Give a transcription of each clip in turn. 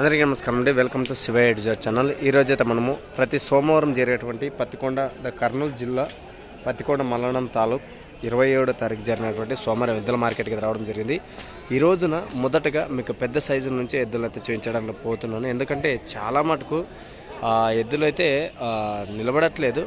అందరికీ నమస్కారం అండి. వెల్కమ్ టు శివ ఎడ్జర్ ఛానల్ ఈరోజు అయితే మనము ప్రతి సోమవారం జరిగేటువంటి పత్తికొండ ద కర్నూలు జిల్లా పత్తికొండ మల్లనం తాలూక్ ఇరవై ఏడో తారీఖు జరిగినటువంటి సోమవారం ఎద్దుల మార్కెట్కి రావడం జరిగింది. ఈ రోజున మొదటగా మీకు పెద్ద సైజు నుంచి ఎద్దులు అయితే చూపించడానికి పోతున్నాను. ఎందుకంటే చాలా మటుకు ఎద్దులైతే ఎద్దులు అయితే నిలబడట్లేదు.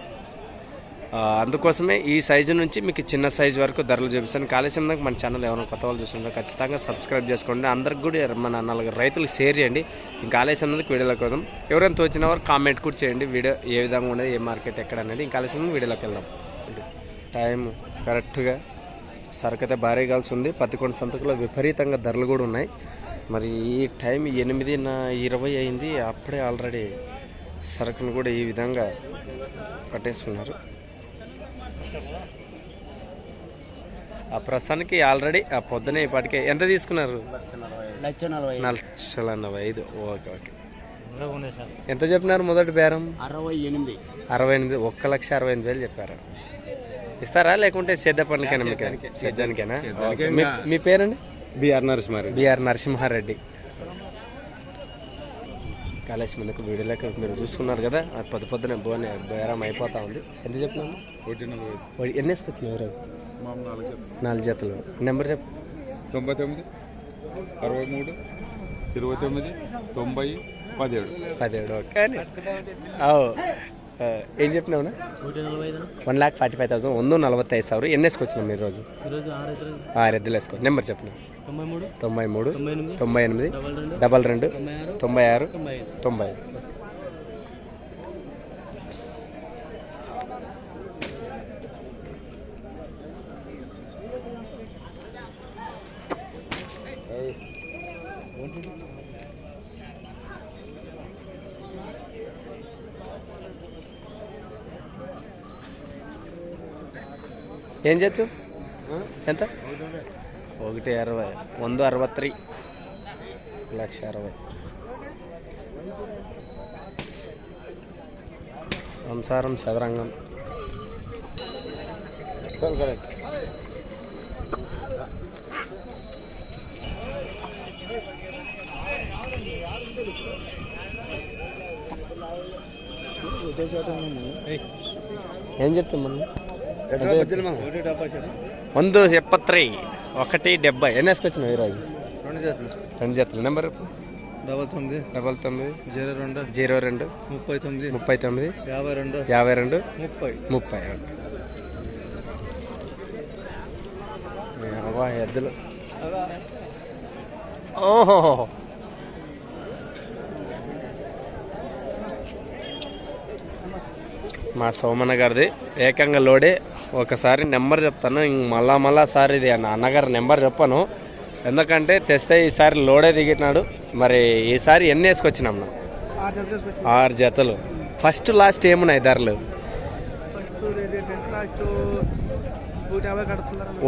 అందుకోసమే ఈ సైజు నుంచి మీకు చిన్న సైజు వరకు ధరలు చూపిస్తాను. కాళేశ్వరం దాకా మన ఛానల్ ఎవరైనా కొత్త వాళ్ళు చూస్తుంటే ఖచ్చితంగా సబ్స్క్రైబ్ చేసుకోండి. అందరికి కూడా మన నలుగురు రైతులకు షేర్ చేయండి. ఇంకా ఆలస్యం దాకా వీడియోలోకి వద్దాం ఎవరైనా తోచిన వారు కామెంట్ కూడా చేయండి. వీడియో ఏ విధంగా ఉండదు ఏ మార్కెట్ ఎక్కడ అనేది. ఇంకా ఆలస్యం వీడియోలోకి వెళ్దాం. టైం కరెక్ట్గా సరుకు అయితే భారీ కాల్సి ఉంది. పత్తికొండ సంతకులో విపరీతంగా ధరలు కూడా ఉన్నాయి. మరి ఈ టైం ఎనిమిది నా ఇరవై అయింది. అప్పుడే ఆల్రెడీ సరుకును కూడా ఈ విధంగా కట్టేసుకున్నారు. ఆ ప్రస్తుతానికి ఆల్రెడీ ఆ పొద్దునే ఇప్పటికే. ఎంత తీసుకున్నారు? లక్ష నలభై లక్షల ఎనభై ఐదు. Okay okay. ఎంత చెప్పినారు మొదటి బేరం? అరవై ఎనిమిది. అరవై ఎనిమిది ఒక్క లక్ష అరవై ఎనిమిది వేలు చెప్పారు. ఇస్తారా లేకుంటే సేద్య పనులకైనా మీకు. మీ- మీ పేరండి? BR Narasimha Reddy. BR Narasimha Reddy. College ముందుకు వీడియోలోకి మీరు చూసుకున్నారు కదా పొద్దు పొద్దున బోనే బేరం అయిపోతా ఉంది. ఎంత చెప్పినాము? ఎన్ని వేసుకొచ్చినావు ఎవరు నాలుగు జతలు. నెంబర్ చెప్పు. తొంభై తొమ్మిది అరవై మూడు ఇరవై తొమ్మిది తొంభై పదిహేడు. పదిహేడు ఓకే ఏం చెప్పినావు one lakh forty five thousand వంద నలభై ఐదు సార్ ఎన్ని వేసుకొచ్చినాం మీరు రోజు ఆరు ఎద్దులు వేసుకో. నెంబర్ చెప్పినా తొంభై మూడు తొంభై ఎనిమిది డబల్ రెండు తొంభై ఆరు తొంభై ఏం చేద్దాం ఎంత? ఒకటి అరవై వంద అరవత్రీ లక్ష అరవై. సంసారం చదరంగం ఏం చెప్తాం మనం? వంద ఎప్పత్రీ. ఒకటి డెబ్బై. ఎన్ని వేసుకొచ్చినావు ఈరోజు? రెండు చేతులు రెండు జతలు. నెంబర్ డబల్ తొమ్మిది. డబల్ తొమ్మిది. జీరో రెండు. జీరో రెండు. ముప్పై తొమ్మిది. ముప్పై తొమ్మిది. యాభై రెండు. యాభై రెండు. ముప్పై. ముప్పై అవ్వా ఎద్దులు. ఓహో! మా సోమన్న గారిది. ఏకంగా లోడే. ఒకసారి నెంబర్ చెప్తాను. ఇంక మళ్ళా మళ్ళా సార్ ఇది అన్నగారి నెంబర్ చెప్పాను. ఎందుకంటే తెస్తే ఈసారి లోడే దిగినాడు. మరి ఈసారి ఎన్ని వేసుకొచ్చినాం ఆరు జతలు ఫస్ట్ లాస్ట్ ఏమున్నాయి ధరలు?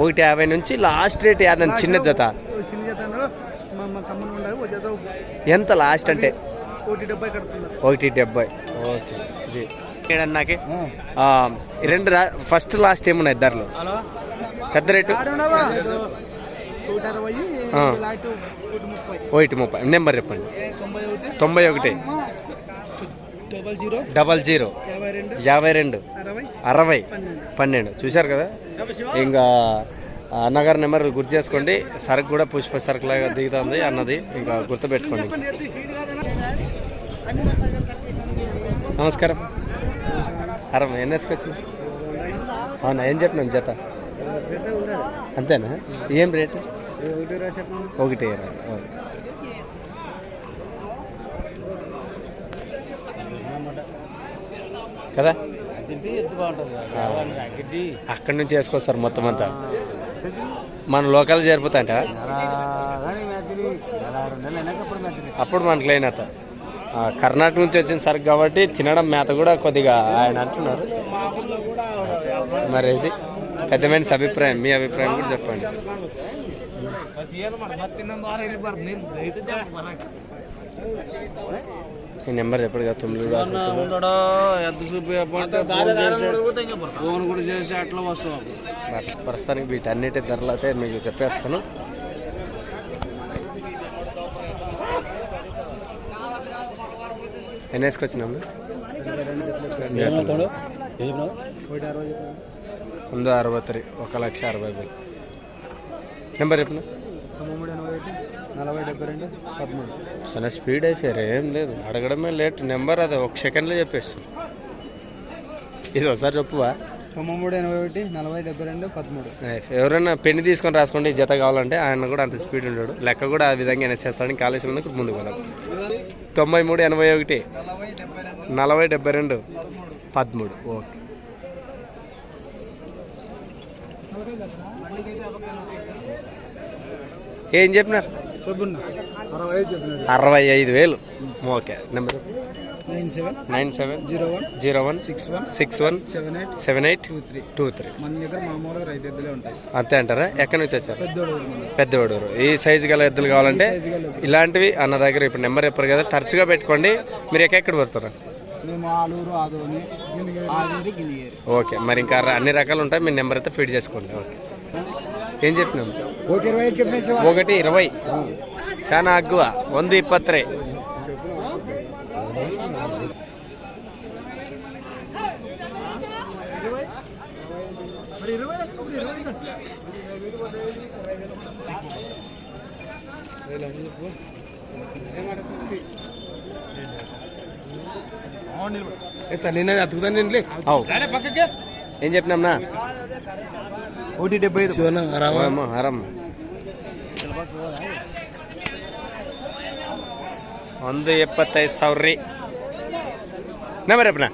ఒకటి యాభై నుంచి లాస్ట్ రేట్ యాదన్ చిన్న జత. ఎంత లాస్ట్ అంటే? ఒకటి డెబ్బై ఓకే. ఈ రెండు ఫస్ట్ లాస్ట్ ఏమున్నాయి ధరలు పెద్ద రేటు? ఒకటి ముప్పై. నెంబర్ చెప్పండి. తొంభై ఒకటి. Double zero. యాభై రెండు. అరవై. పన్నెండు. చూశారు కదా? ఇంకా అన్నగారి నెంబర్ గుర్తు చేసుకోండి. సరుకు కూడా పుష్ప సరుకు లాగా దిగుతుంది అన్నది. ఇంకా గుర్తుపెట్టుకోండి. నమస్కారం. అరవై వేసుకొచ్చింది అవునా ఏం చెప్పినాం జత? అంతేనా? ఏం రేటు? ఒకటి ఇరవై. కదా? అక్కడి నుంచి వేసుకొస్తారు మొత్తం అంతా. మన లోకల్ మెద్దిని అప్పుడు మనకు లేనత. కర్ణాటక నుంచి వచ్చిన సరుకు కాబట్టి తినడం మేత కూడా కొద్దిగా ఆయన అంటున్నారు. మరి ఇది పెద్ద మనిషి అభిప్రాయం మీ అభిప్రాయం కూడా చెప్పండి. ఈ నెంబర్ చెప్పడు కదా? తొమ్మిది ఎంత ఫోన్ కూడా చేసి అట్లా వస్తాం. ప్రస్తుతానికి వీటన్నిటి ధరలు అయితే మీకు చెప్పేస్తాను. ఎన్ని వేసుకొచ్చినాము ముందు అరవై త్రీ ఒక లక్ష అరవై వేలు. నెంబర్ చెప్పిన చాలా స్పీడ్ అయిపోయారు ఏం లేదు. అడగడమే లేట్ నెంబర్ అది ఒక సెకండ్లో చెప్పేసి. ఇది ఒకసారి చెప్పువా? తొమ్మిది మూడు ఎనభై ఒకటి నలభై డెబ్బై రెండు పదమూడు ఎవరైనా పెన్ను తీసుకొని రాసుకోండి జత కావాలంటే ఆయన కూడా అంత స్పీడ్ ఉంటాడు. లెక్క కూడా ఆ విధంగా చేస్తాడు కాలేజీలో ముందుకు వెళ్ళాలి తొంభై మూడు ఎనభై ఒకటి. నలభై డెబ్బై రెండు. పదమూడు. ఓకే. ఏం చెప్పినారు? అరవై ఐదు వేలు. Okay. Number. Nine seven nine seven zero one zero one six one six one seven eight seven eight two three two three. మన దగ్గర మామూలుగా రైతు ఎద్దులే ఉంటాయి. అంతే అంటారా? ఎక్కడి నుంచి వచ్చారు? పెద్దవాడూరు ఈ సైజు గల ఎద్దులు కావాలంటే. ఇలాంటివి అన్న దగ్గర ఇప్పుడు నెంబర్ చెప్పారు కదా తరచుగా పెట్టుకోండి. మీరు ఎక్కడెక్కడ గిలిగేరి ఓకే మరి ఇంకా ర- అన్ని రకాలు ఉంటాయి. మీ నెంబర్ అయితే ఫీడ్ చేసుకోండి. ఓకే. ఏం చెప్పినాం ఇరవై ఒకటి ఇరవై. చాలా అగ్గువ. వంద ఇప్పత్రే నేను అతుకుతాను నేను అవు ఏం చెప్పినాంనా ఒకటి డెబ్బై ఐదు ఓయమ్మ, ఆరమ్మ ಒಂದು ಎಪ್ಪತ್ತೈದು ಸಾವಿರ ರೀ నెంబర్ చెప్పిన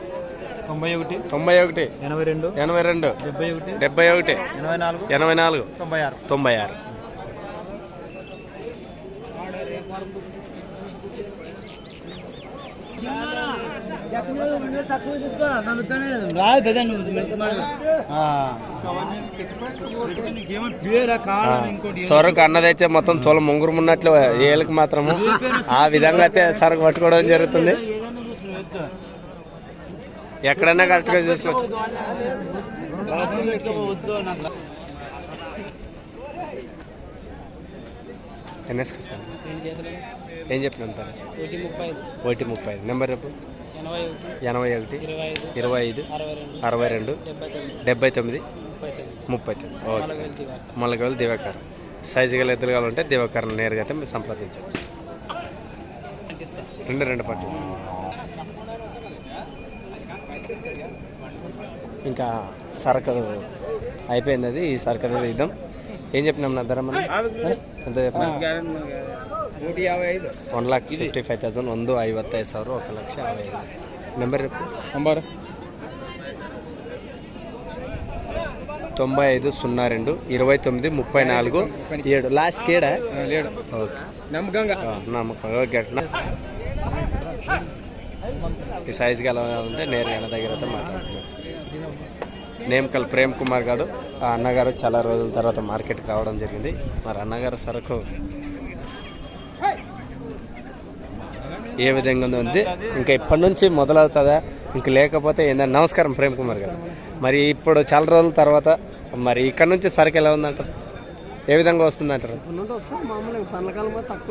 తొంభై ఒకటి తొంభై ఒకటి ఎనభై రెండు ఎనభై రెండు డెబ్బై ఒకటి డెబ్బై ఒకటి ఎనభై నాలుగు ఎనభై నాలుగు తొంభై ఆరు తొంభై ఆరు సొరకు అన్నదైతే మొత్తం తోల ముంగురు ఉన్నట్లు ఏళ్ళకి మాత్రము. ఆ విధంగా అయితే సరుకు పట్టుకోవడం జరుగుతుంది. ఎక్కడైనా కరెక్ట్గా చూసుకోవచ్చు. ఎన్ఎస్కి సార్ ఏం చెప్పినాం ఒకటి ముప్పై ఐదు. నెంబర్ చెప్పు. ఎనభై ఒకటి ఇరవై ఐదు అరవై రెండు డెబ్బై తొమ్మిది. ముప్పై తొమ్మిది. ఓకే. మొలకలు దివాకర్. సైజు గల ఎద్దులు కావాలంటే దివాకర్ నేరుగా అయితే మీరు సంప్రదించవచ్చు. రెండు రెండు పట్టు. ఇంకా సరకు అయిపోయింది అది. ఈ సరకు అనేది ఇద్దాం ఏం చెప్పినాం నా ధర మనం ఎంత చెప్పినా నూటి యాభై ఐదు one lakh fifty five thousand ಒಂದು ಐವತ್ತೈದು ಸಾವಿರ ఒక లక్ష యాభై ఐదు నెంబర్ చెప్పు నంబర్ తొంభై ఐదు సున్నా రెండు ఇరవై తొమ్మిది ముప్పై నాలుగు ఏడు లాస్ట్ కేడా లేడు ఓకే నమ్మకంగా ఆ, నమ్మకం ఓకే నా- ఈ సైజు గల ఉంటే నేరుగా అన్న దగ్గర అయితే మాట్లాడుకోవచ్చు నేమకల్ ప్రేమ్ కుమార్ గారు. ఆ అన్నగారు చాలా రోజుల తర్వాత మార్కెట్కి రావడం జరిగింది. మరి అన్నగారు సరుకు ఏ విధంగా ఉంది ఇంకా ఇప్పటి నుంచి మొదలవుతుందా? ఇంక లేకపోతే ఏంటంటే నమస్కారం ప్రేమ్ కుమార్ గారు. మరి ఇప్పుడు చాలా రోజుల తర్వాత మరి ఇక్కడ నుంచి సరుకు ఎలా ఉందంటారు? ఏ విధంగా వస్తుంది.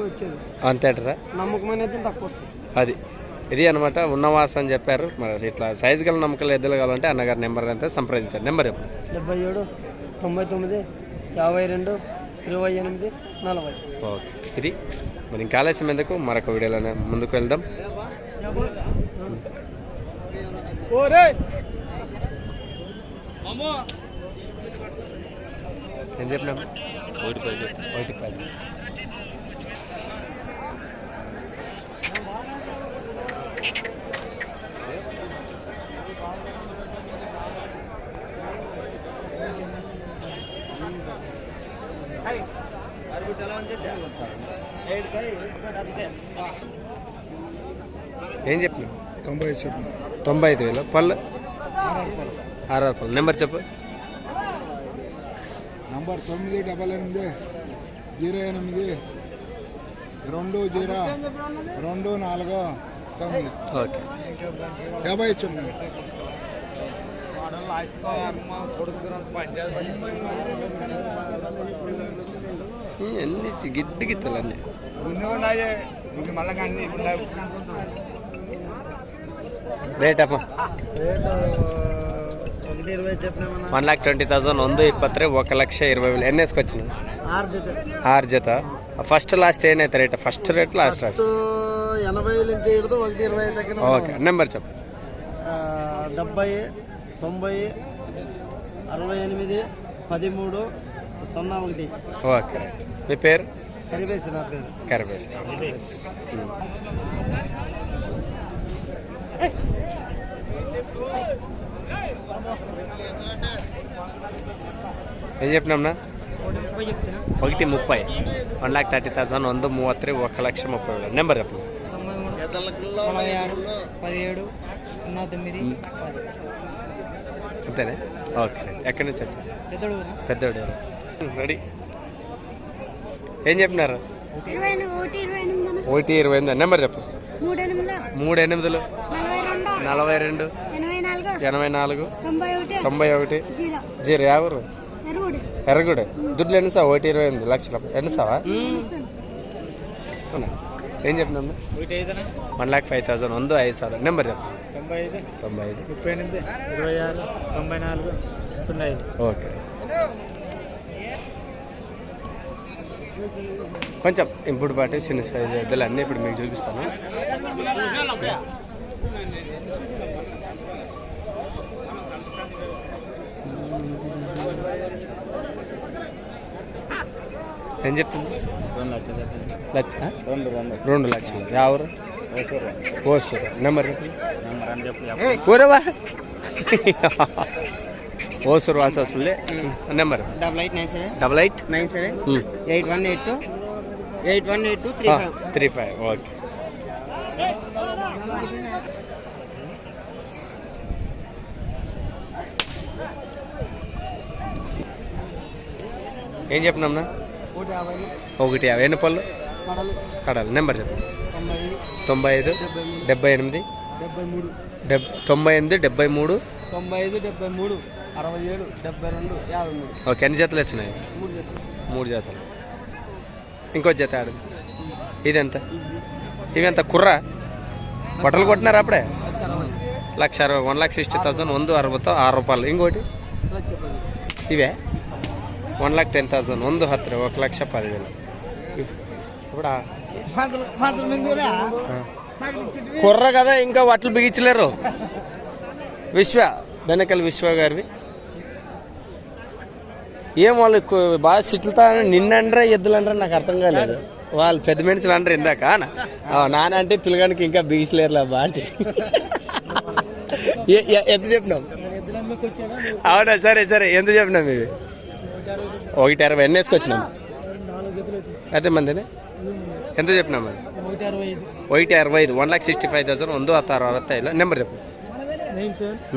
వచ్చేది. అంతే అంటారా? నమ్మకమైన అయితే తక్కువ వస్తుంది. అది. ఇది అనమాట ఉన్నవాస అని చెప్పారు. మరి ఇట్లా సైజు గల నమ్మకాలు ఎద్దులు కావాలంటే అన్నగారి నెంబర్ అయితే సంప్రదించారు నెంబర్ చెప్పు డెబ్బై ఏడు తొంభై తొమ్మిది యాభై రెండు ఇరవై ఎనిమిది నలభై. ఓకే. ఇది మరి ఇంకా ఆలస్యం ఎందుకు? మరొక వీడియోలోనే ముందుకు వెళ్దాం. ఏం చెప్పినాం ఒకటి పది ఒకటి పది. ఏం చెప్పినావు? తొంభై చెప్పిన. తొంభై ఐదు వేలు. పళ్ళు? ఆర్ఆర్ పళ్ళు. నెంబర్ చెప్పు. నంబర్ తొమ్మిది డబల్ ఎనిమిది జీరో ఎనిమిది రెండు జీరో రెండు నాలుగు తొమ్మిది. ఓకే. యాభై చెప్పిన? ఈ అన్ని గిడ్డి గిత్తలు రేట్ అమ్మ. వన్ లాక్ ట్వంటీ థౌసండ్ ಒಂದು ಇಪ್ಪತ್ತರೆ ఒక ಲಕ್ಷ ఇరవై వేలు. ಎನ್ ಎಸ್ಕೊಚ್ಚಿನ ఆరు జత. ಆರು ಜೊತೆ ಫಸ್ಟ್ ಲಾಸ್ಟ್ ಏನೈತೆ rate first rate last rate? ఎనభై నుంచి ఇడదు ఒకటి ఇరవై దగ్గర ఓకే నెంబర్ చెప్ప. డెబ్బై తొంభై అరవై ఎనిమిది పదిమూడు సున్నా ఒకటి. ఓకే రైట్ మీ పేరు? కరివేసి నా పేరు. కరివేస్. ఏం చెప్పినాంనా ఒకటి ముప్పై. వన్ ల్యాక్ థర్టీ థౌసండ్ వంద మూవత్తి ఒక లక్ష ముప్పై వేలు. నెంబర్ చెప్పండి పదిహేడు సున్నా తొమ్మిది అంతేనే? ఓకే. ఎక్కడి నుంచి వచ్చారు పెద్దోడు రెడీ ఏం చెప్పినారు? ఒకటి ఇరవై ఎనిమిది. నెంబర్ చెప్పు. మూడు ఎనిమిదిలు. నలభై రెండు. ఎనభై నాలుగు. తొంభై ఒకటి. జీరో. యావరు ఎర్రగూడ. దుడ్లు ఎన్ని సావు ఒకటి ఇరవై ఎనిమిది లక్షల. ఎన్నిసావా? ఏం చెప్పినా వన్ ల్యాక్ ఫైవ్ థౌసండ్. వంద ఐదు సార్. నెంబర్ చెప్పు. తొంభై ఐదు. తొంభై ఐదు. ముప్పై ఎనిమిది. ఇరవై ఆరు. తొంభై నాలుగు. సున్నా ఐదు. ఓకే. కొంచెం ఇంపుడు పాటు చిన్న సైజు ఎద్దులు అన్నీ ఇప్పుడు మీకు చూపిస్తాను. ఏం చెప్తుంది? రెండు లక్షలు లక్ష రెండు రెండు. రెండు లక్షలు. ఎవరు ఓసూరు. నెంబర్ కూరవా? ఓసూరు వాస వస్తుంది number double eight nine seven double eight nine seven eight one eight two eight one eight two three five three five okay ఏం చెప్పినాంనా ఒకటి యాభై. ఎన్ని పళ్ళు? కడలు. నెంబర్ చెప్పండి తొంభై ఐదు. తొంభై ఐదు డెబ్బై ఎనిమిది? డెబ్బై మూడు. డెబ్ తొంభై ఎనిమిది డెబ్బై మూడు? తొంభై ఐదు డెబ్బై మూడు. అరవై ఏడు డెబ్బై రెండు యాభై మూడు ఓకే ఎన్ని జతలు వచ్చినాయి? మూడు చెప్పు మూడు జతలు. ఇంకో జత ఆడు. ఇది ఎంత ఇవి ఎంత కుర్ర? బట్టలు కొట్టినారు అప్పుడే? లక్ష అరవై వన్ లాక్ సిక్స్టీ థౌసండ్ వంద అరవై ఆరు రూపాయలు. ఇంకోటి? ఇవే? వన్ లాక్ టెన్ థౌసండ్ వంద హత్ర ఒక లక్ష పదివేలు. ఇప్పుడు? కుర్ర కదా ఇంకా వట్లు బిగించలేరు. విశ్వ బెనకల్ విశ్వ గారివి. ఏం వాళ్ళు బాగా సిట్లుతా నిన్నండ్రా ఎద్దులండ్రా నాకు అర్థం కాలేదు. వాళ్ళు పెద్ద మనుషులు అంటారు ఇందాక నానంటే అంటే పిల్లగానికి ఇంకా బీగిసలేరులే అబ్బా అంటే. ఎంత చెప్పినాం అవునా సరే సరే ఎంత చెప్పినాం ఇది ఒకటి అరవై ఎన్ని వేసుకొచ్చినాం అయితే మందిని ఎంత చెప్పినాం ఒకటి అరవై ఐదు. One lakh sixty five thousand వందో అరవై ఐదు నెంబర్ చెప్పు.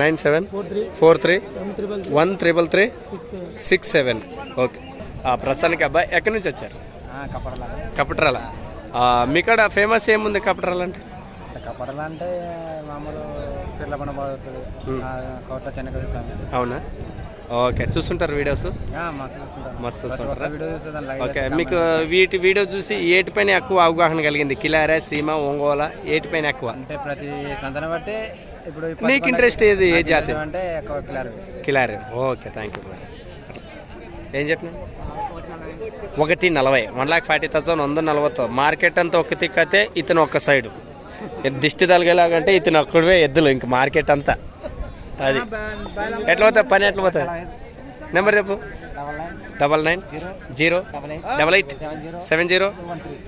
Nine seven four three four three one triple three six seven six seven. Okay. ప్రస్తుతానికి అబ్బాయి ఎక్కడి నుంచి వచ్చారు? కపడలా కపట్రాల. మీకాడ ఫేమస్ ఏముంది కపట్రాల అంటే? కపడల అంటే మామూలు పిర్ల పండుగ బాగుతుంది. కోట చెన్నకది స్వామి. అవునా? ఓకే. చూస్తుంటారు వీడియోస్? మస్తు చూస్తుంటారా. ఓకే. మీకు వీటి వీడియో చూసి ఏటిపైన ఎక్కువ అవగాహన కలిగింది? కిలారా సీమ ఒంగోల ఏటిపైన ఎక్కువ? అంటే ప్రతి సంతను బట్టి ఇప్పుడు నీకు ఇంట్రెస్ట్ ఏది ఏ జాతి? అంటే కిలారీ. ఓకే థ్యాంక్ యూ ఏం చెప్పిన ఒకటి నలభై వన్ లాక్ ఫార్టీ థౌసండ్ వంద నలభైతో. మార్కెట్ అంతా ఒక తిక్కతే ఇతను ఒక సైడు. దిష్టి తలగేలాగంటే ఇతను ఒక్కడివే ఎద్దులు ఇంక మార్కెట్ అంతా. అది. ఎట్లా పోతాయి? పని ఎట్లా పోతాయి? నెంబర్ చెప్పు. Double nine zero double eight seven zero.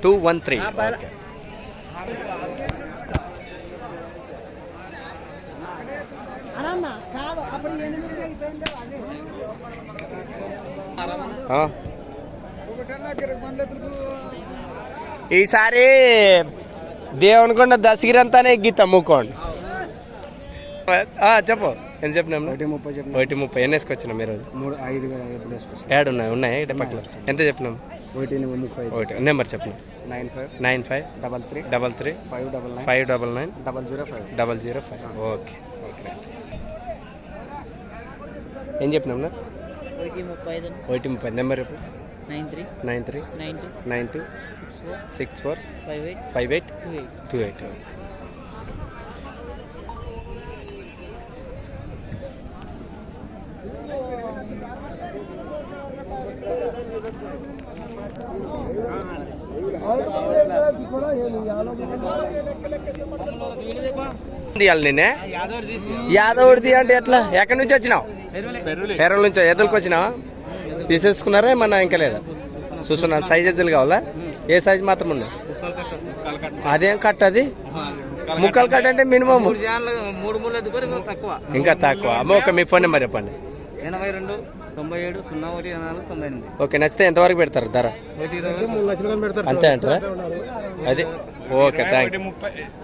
Two one three. Okay. ఈసారి దేవునికొండ దశగిరంతానే గీత అమ్ముకోండి ఆ, చెప్పు. ఎంత చెప్పినాం? ఒకటి ముప్పై చెప్పిన. ఒకటి ముప్పై. ఎన్ని వేసుకొచ్చినా మీరు మూడు ఐదు యాడ్ ఉన్నాయి? ఉన్నాయి? ఇటు పక్కన ఎంత చెప్పినాం? ఒకటి ముప్పై ఒకటి. నెంబర్ చెప్పిన nine five. Nine five. Double three. Double three. Five double nine. Five double nine. Double zero five. Double zero five. Okay. ఏం చెప్పినాం ఒకటి ముప్పై ఐదు నెంబర్ చెప్పు nine three nine three nine two nine two six four six four five eight five eight two eight two eight నిన్నే యాదవ్ అంటే ఎట్లా ఎక్కడి నుంచి వచ్చినావు పెరల. నుంచి ఎదురుకు వచ్చినావా? తీసేసుకున్నారా ఏమన్నా ఇంకా లేదా? చూస్తున్నా సైజెస్లు కావాలా? ఏ సైజ్ మాత్రం ఉన్నాయి? అదేం కట్ అది? ముక్కలు కట్ అంటే మినిమం మూడు మూడు ఎత్తుకొని తక్కువ. ఇంకా తక్కువ. అమ్మ ఒక మీ ఫోన్ నెంబర్ చెప్పండి. ఎనభై రెండు తొంభై ఏడు సున్నా ఒకటి నాలుగు తొంభై ఎనిమిది. ఓకే నచ్చితే ఎంతవరకు పెడతారు? ధర? అంతే అంటారా? అది? ఓకే థ్యాంక్ యూ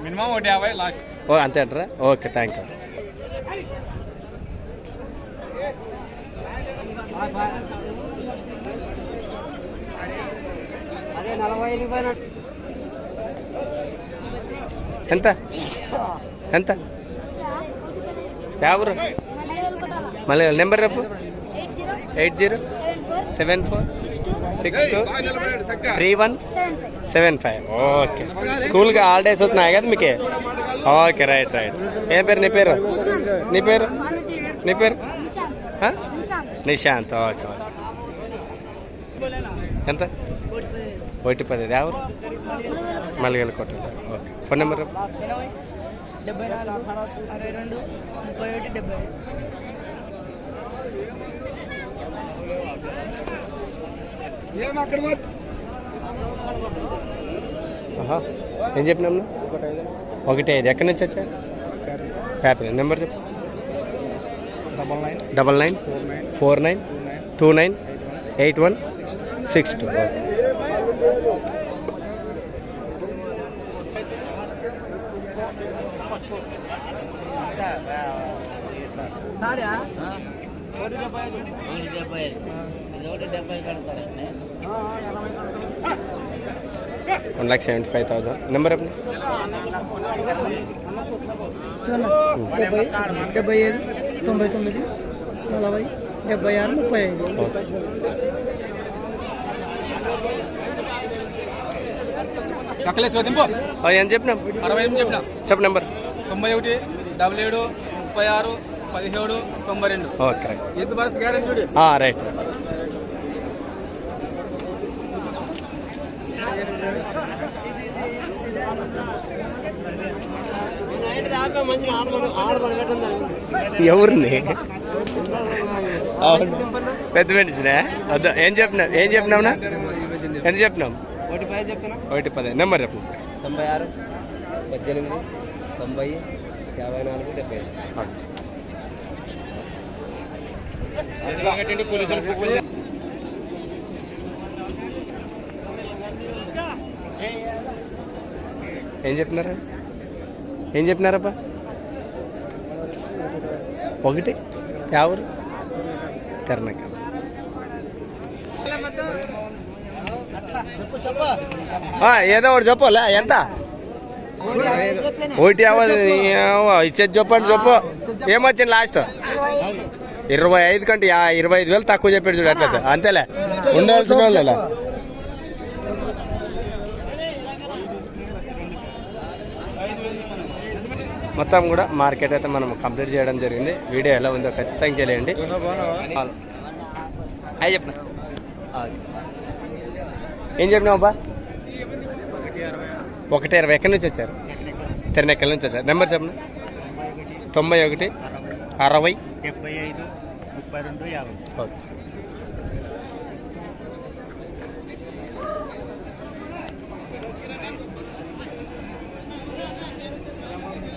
మినిమం ఒకటి యాభై లాస్ట్. ఓ అంతే అంటారా? ఓకే థ్యాంక్ యూ అదే నలభై ఐదు పైన ఎంత? ఎంత? ఎవరు? మళ్ళీ నెంబర్ రేపు eight zero seven four six two three one seven five seven five. Okay. స్కూల్కి హాలిడేస్ వస్తున్నాయి కదా మీకే? Okay right right. ఏం పేరు నీ పేరు? నీ పేరు? నీ పేరు? నిశాంత్. Okay okay. ఎంత? ఒకటి పది ఎవరు? మల్లిగల కొట్ట ఓకే. ఫోన్ నెంబర్ డెబ్బై నాలుగు అరవై రెండు ముప్పై ఒకటి డెబ్బై. ఏం చెప్పినాం ఒకటి ఐదు. ఎక్కడి నుంచి వచ్చా హ్యాపీ నెంబర్ చెప్పు. Double nine four nine two nine eight one six two. Okay. One lakh seventy five thousand. Number డెబ్బై డెబ్బై ఏడు. తొంభై తొమ్మిది నలభై డెబ్బై ఆరు ముప్పై ఐదు ఏం చెప్పినాం అరవై ఎనిమిది చెప్పిన చెప్పు నెంబర్ తొంభై ఒకటి డబల్ ఏడు ముప్పై ఆరు పదిహేడు తొంభై రెండు ఓకే రైట్ ఎద్దు బరస్ గ్యారెంటీ చూడు రైట్ ఎవరిని? అవును. పెద్ద మనిషినే? వద్దా ఏం చెప్పినా ఏం చెప్పినావునా? ఎంత చెప్పినాం ఒకటి పది చెప్తున్నా. ఒకటి పది. నెంబర్ చెప్పు. తొంభై ఆరు పద్దెనిమిది తొంభై యాభై నాలుగు డెబ్బై ఏం చెప్పినారా? ఏం చెప్పినారబ్బా? ఒకటి ఎవరు తెరనక ఏదో ఒకటి చెప్పలే? ఎంత? ఒకటి అవ్వదు ఇచ్చేది చెప్పండి చెప్పు. ఏమొచ్చింది లాస్ట్? ఇరవై ఐదు. కంటే ఇరవై ఐదు వేలు తక్కువ చెప్పాడు చూడు అట్లా అంతేలే. ఉండాల్సిన వాళ్ళ మొత్తం కూడా మార్కెట్ అయితే మనం కంప్లీట్ చేయడం జరిగింది. వీడియో ఎలా ఉందో ఖచ్చితంగా తెలియండి. అయ్యి చెప్పిన ఏం చెప్పినావు అబ్బా? ఒకటి ఇరవై ఎక్కడి నుంచి వచ్చారు? తిరణెక్కల నుంచి వచ్చారు. నెంబర్ చెప్పండి తొంభై ఒకటి అరవై డెబ్బై ఐదు ముప్పై రెండు యాభై. ఓకే మేళలో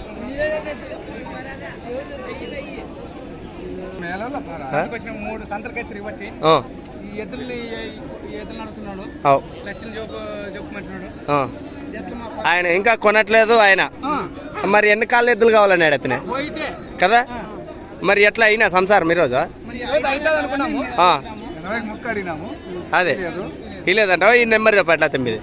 ఆ? వచ్చిన మూడు తిరిగి ఈ ఎద్దులు లక్షలు చెప్పుకుంటున్నాడు. ఆయన ఇంకా కొనట్లేదు ఆయన. మరి ఎన్ని కాళ్ళు ఎద్దులు కావాలన్నాడు అతనే? పోయితే. కదా? మరి ఎట్లా అయినా సంసారం ఈరోజు అదే. ఇలేదంట ఈ నెంబర్ చెప్పట్లా తొమ్మిది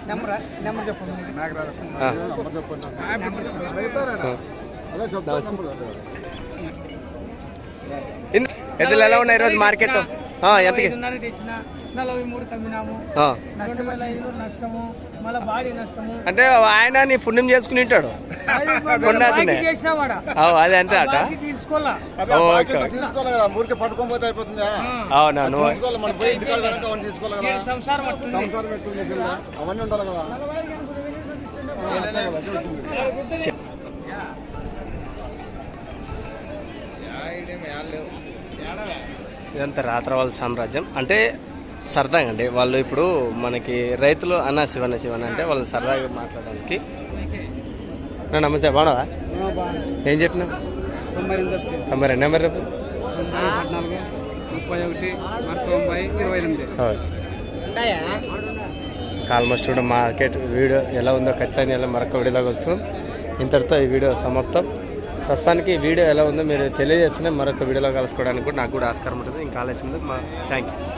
ఎద్దులు ఎలా ఉన్నాయి ఈరోజు మార్కెట్ ఎంతకి అంటే ఆయన నీ పుణ్యం చేసుకుని ఉంటాడు అది అంతే అట. ఓకే. తీసుకోవాలి కదా ఊరికే పట్టుకోకపోతే అయిపోతుందా అవునా నువ్వు తీసుకోవాలి మన పోయి ఇంటికాడ కనుక అవన్నీ తీసుకోవాలి కదా సంసారం అట్టుంది. సంసారం పెట్టుకుంది పిల్ల. అవన్నీ ఉండాలి కదా ఇదంతా రాత్రవాళ్ళ సామ్రాజ్యం. అంటే సరదాగా అండి వాళ్ళు ఇప్పుడు మనకి రైతులు అన్న శివన్న శివన్న అంటే వాళ్ళు సరదాగా మాట్లాడడానికి. నా నమస్తే బాగున్నావా? ఏం చెప్పినా తొంభై రెండు నెంబర్ రేపు మరి ఆల్మోస్ట్ కూడా మార్కెట్ వీడియో ఎలా ఉందో ఖచ్చితంగా ఎలా మరొక వీడియోలో కలుసుకుందాం. ఇంతటితో ఈ వీడియో సమాప్తం. ప్రస్తుతానికి వీడియో ఎలా ఉందో మీరు తెలియజేస్తేనే మరొక వీడియోలో కలుసుకోవడానికి కూడా నాకు కూడా ఆస్కారం ఉంటుంది. ఇంకా ఆలస్యం ఉంది మా థ్యాంక్ యూ